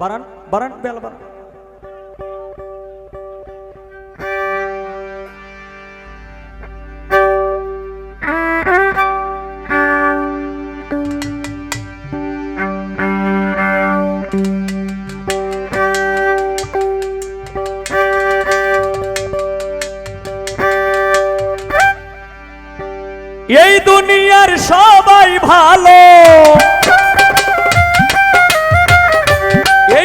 বারান বারান bell বারান। এই দুনিয়ার সবাই ভালো।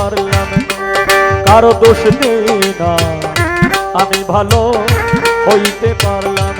পারলাম। কারও দোষ দিই না। আমি ভালো হইতে পারলাম।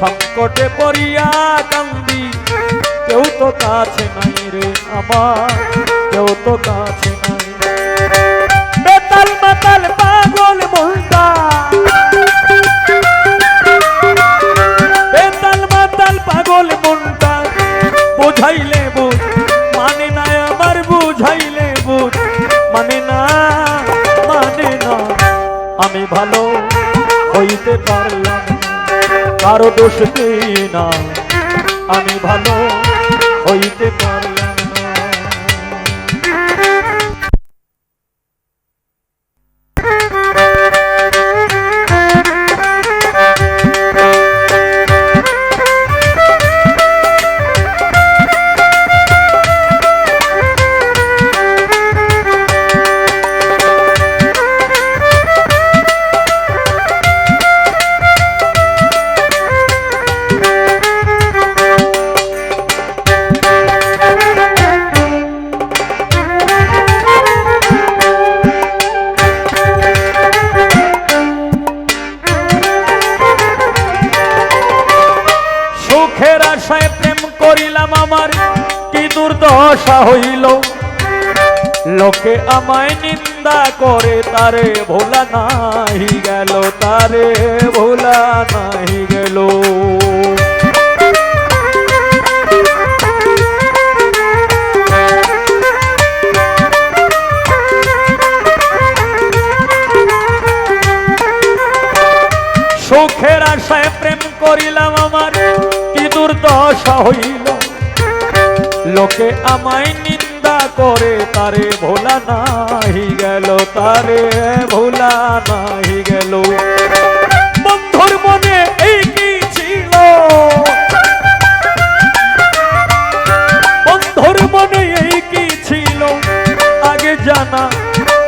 সংকটে পড়িয়া কান্দি। কেউ তো কাছে নাই রে আমার, কেউ তো কাছে নাই। বেতাল মাতাল কারও দোষ না। আমি ভালো হইতে পারলাম। দুর্দশা হইল, লোকে আমায় নিন্দা করে, তারে ভোলা নাহি গেল, তারে ভোলা নাহি গেল। সুখের আশায় প্রেম করিলাম আমার, কি দুর্দশা হইল। লোকে আমায় নিন্দা করে, তারে ভোলা নাহি গেল, তারে ভোলা নাহি গেল। বন্ধুর মনে এই কি ছিল? বন্ধুর মনে এই কি ছিল? আগে জানা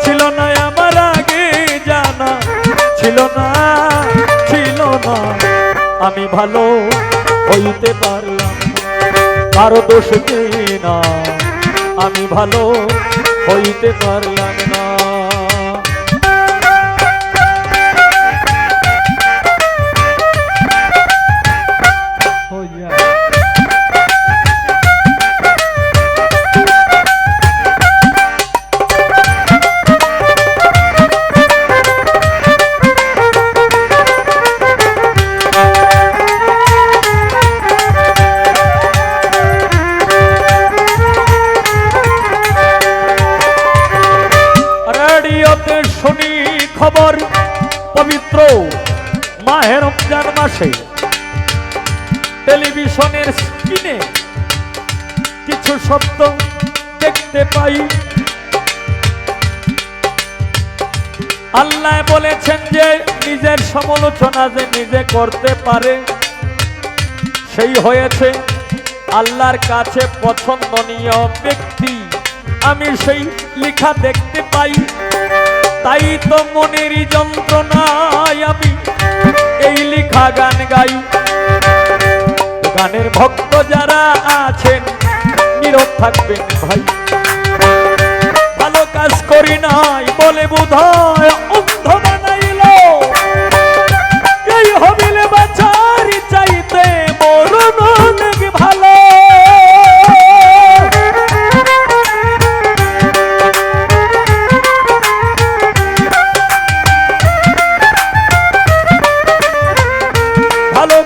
ছিল না, আমার আগে জানা ছিল না ছিল না। আমি ভালো হইতে পারলাম। কারও দোষ দিই না আমি ভালো হইতে পারলাম না বসে টেলিভিশনের স্ক্রিনে কিছু শব্দ দেখতে পাই। আল্লাহ বলেছেন যে নিজের সমালোচনা যে নিজে করতে পারে, সেই হয়েছে আল্লাহর কাছে পছন্দনীয় ব্যক্তি। আমি সেই লেখা দেখতে পাই। তাই তো মনের যন্ত্রণায় আমি এই লেখা গান গাই। গানের ভক্ত যারা আছেন, নীরব থাকবেন ভাই। ভালো কাজ করি নাই বলে বোধ হয়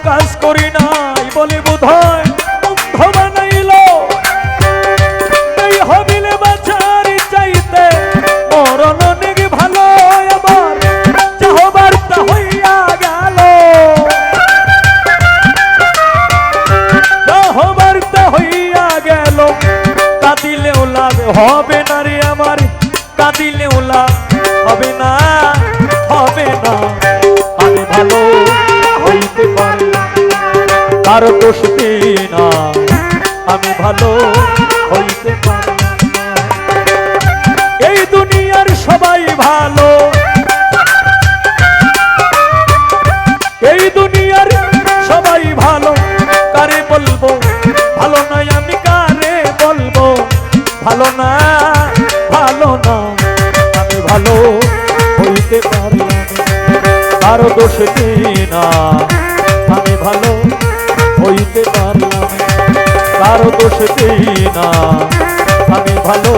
কাজ করি নাই, বলে বোধ হয় অন্ধ বানাইল। এই হবিলে বাছারি চাইতে মরণ চাহবার হইয়া গেল। চাহবার তা হইয়া গেল। হবে না রে আমার, কাঁদিলেও লাভ হবে না হবে না। তার দোষ না। আমি ভালো হইতে পারি এই দুনিয়ার সবাই ভালো। এই দুনিয়ার সবাই ভালো। কারে বলব? ভালো নয় আমি কারে বলব? ভালো না ভালো না। আমি ভালো হইতে পারি। কারও দোষ দিই না। আমি ভালো কারও দোষ দেই না। আমি ভালো